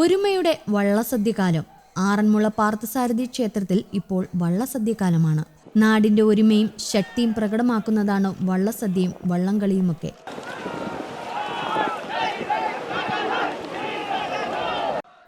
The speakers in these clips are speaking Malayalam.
ഒരുമയുടെ വള്ളസദ്യകാലം. ആറന്മുള പാർത്ഥസാരഥി ക്ഷേത്രത്തിൽ ഇപ്പോൾ വള്ളസദ്യകാലമാണ്. നാടിന്റെ ഒരുമയും ശക്തിയും പ്രകടമാക്കുന്നതാണ് വള്ളസദ്യയും വള്ളംകളിയുമൊക്കെ.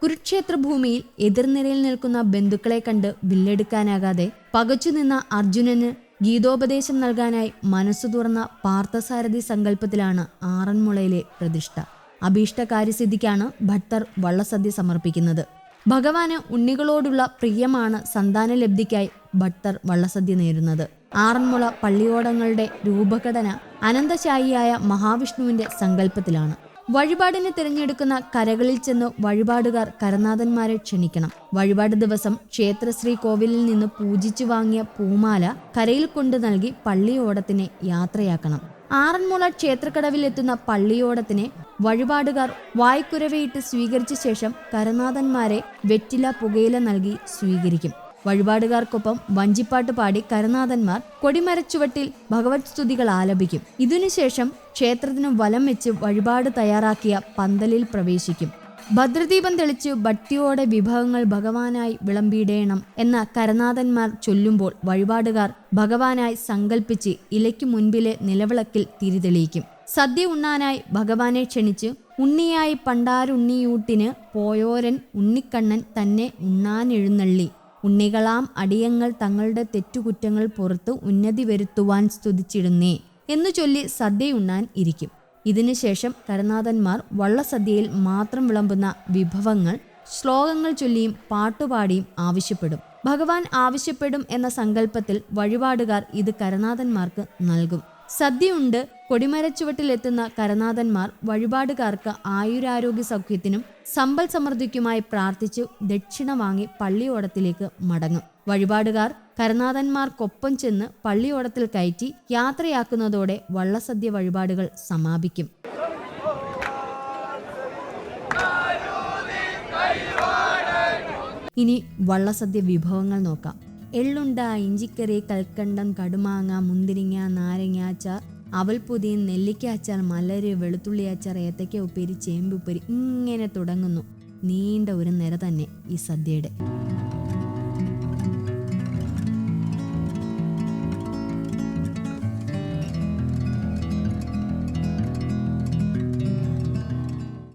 കുരുക്ഷേത്ര ഭൂമിയിൽ എതിർനിരയിൽ നിൽക്കുന്ന ബന്ധുക്കളെ കണ്ട് വില്ലെടുക്കാനാകാതെ പകച്ചുനിന്ന അർജുനന് ഗീതോപദേശം നൽകാനായി മനസ്സു തുറന്ന പാർത്ഥസാരഥി സങ്കല്പത്തിലാണ് ആറന്മുളയിലെ പ്രതിഷ്ഠ. അഭീഷ്ടകാര്യസിദ്ധിക്കാണ് ഭക്തർ വള്ളസദ്യ സമർപ്പിക്കുന്നത്. ഭഗവാന് ഉണ്ണികളോടുള്ള പ്രിയമാണ് സന്താനലബ്ധിക്കായി ഭക്തർ വള്ളസദ്യ നേരുന്നത്. ആറന്മുള പള്ളിയോടങ്ങളുടെ രൂപഘടന അനന്തശായിയായ മഹാവിഷ്ണുവിന്റെ സങ്കല്പത്തിലാണ്. വഴിപാടിന് തിരഞ്ഞെടുക്കുന്ന കരകളിൽ ചെന്ന് വഴിപാടുകാർ കരനാഥന്മാരെ ക്ഷണിക്കണം. വഴിപാട് ദിവസം ക്ഷേത്രശ്രീ കോവിലിൽ നിന്ന് പൂജിച്ചു വാങ്ങിയ പൂമാല കരയിൽ കൊണ്ടു നൽകി പള്ളിയോടത്തിനെ യാത്രയാക്കണം. ആറന്മുള ക്ഷേത്രക്കടവിലെത്തുന്ന പള്ളിയോടത്തിനെ വഴിപാടുകാർ വായ്ക്കുരവയിട്ട് സ്വീകരിച്ച ശേഷം കരനാഥന്മാരെ വെറ്റില പുകയില നൽകി സ്വീകരിക്കും. വഴിപാടുകാർക്കൊപ്പം വഞ്ചിപ്പാട്ട് പാടി കരനാഥന്മാർ കൊടിമരച്ചുവട്ടിൽ ഭഗവത് സ്തുതികൾ ആലപിക്കും. ഇതിനുശേഷം ക്ഷേത്രത്തിനു വലം വെച്ച് വഴിപാട് തയ്യാറാക്കിയ പന്തലിൽ പ്രവേശിക്കും. ഭദ്രദീപം തെളിച്ച് ഭക്തിയോടെ വിഭവങ്ങൾ ഭഗവാനായി വിളമ്പിയിടേണം എന്ന കരനാഥന്മാർ ചൊല്ലുമ്പോൾ വഴിപാടുകാർ ഭഗവാനായി സങ്കൽപ്പിച്ച് ഇലയ്ക്കു മുൻപിലെ നിലവിളക്കിൽ തിരിതെളിയിക്കും. സദ്യ ഉണ്ണാനായി ഭഗവാനെ ക്ഷണിച്ച് ഉണ്ണിയായി പണ്ടാരുണ്ണിയൂട്ടിന് പോയോരൻ ഉണ്ണിക്കണ്ണൻ തന്നെ ഉണ്ണാനെഴുന്നള്ളി. ഉണ്ണികളാം അടിയങ്ങൾ തങ്ങളുടെ തെറ്റുകുറ്റങ്ങൾ പുറത്ത് ഉന്നതി വരുത്തുവാൻ സ്തുതിച്ചിടുന്നേ എന്നു ചൊല്ലി സദ്യ ഉണ്ണാൻ ഇരിക്കും. ഇതിനുശേഷം കരനാഥന്മാർ വള്ളസദ്യയിൽ മാത്രം വിളമ്പുന്ന വിഭവങ്ങൾ ശ്ലോകങ്ങൾ ചൊല്ലിയും പാട്ടുപാടിയും ആവശ്യപ്പെടും. ഭഗവാൻ ആവശ്യപ്പെടും എന്ന സങ്കല്പത്തിൽ വഴിപാടുകാർ ഇത് കരനാഥന്മാർക്ക് നൽകും. സദ്യയുണ്ട്. കൊടിമരച്ചുവട്ടിലെത്തുന്ന കരനാഥന്മാർ വഴിപാടുകാർക്ക് ആയുരാരോഗ്യ സൗഖ്യത്തിനും സമ്പൽ സമൃദ്ധിക്കുമായി പ്രാർത്ഥിച്ചു ദക്ഷിണ വാങ്ങി പള്ളിയോടത്തിലേക്ക് മടങ്ങും. വഴിപാടുകാർ കരനാഥന്മാർക്കൊപ്പം ചെന്ന് പള്ളിയോടത്തിൽ കയറ്റി യാത്രയാക്കുന്നതോടെ വള്ളസദ്യ വഴിപാടുകൾ സമാപിക്കും. ഇനി വള്ളസദ്യ വിഭവങ്ങൾ നോക്കാം. എള്ളുണ്ട ഇഞ്ചിക്കറി കൽക്കണ്ടം കടുമാങ്ങ മുന്തിരിങ്ങ നാരങ്ങ അച്ചാർ അവൽപ്പൊതി നെല്ലിക്ക അച്ചാർ മലര് വെളുത്തുള്ളി അച്ചാർ ഏത്തക്ക ഉപ്പേരി ചേമ്പുപ്പേരി ഇങ്ങനെ തുടങ്ങുന്നു. നീണ്ട ഒരു നിര തന്നെ ഈ സദ്യയുടെ.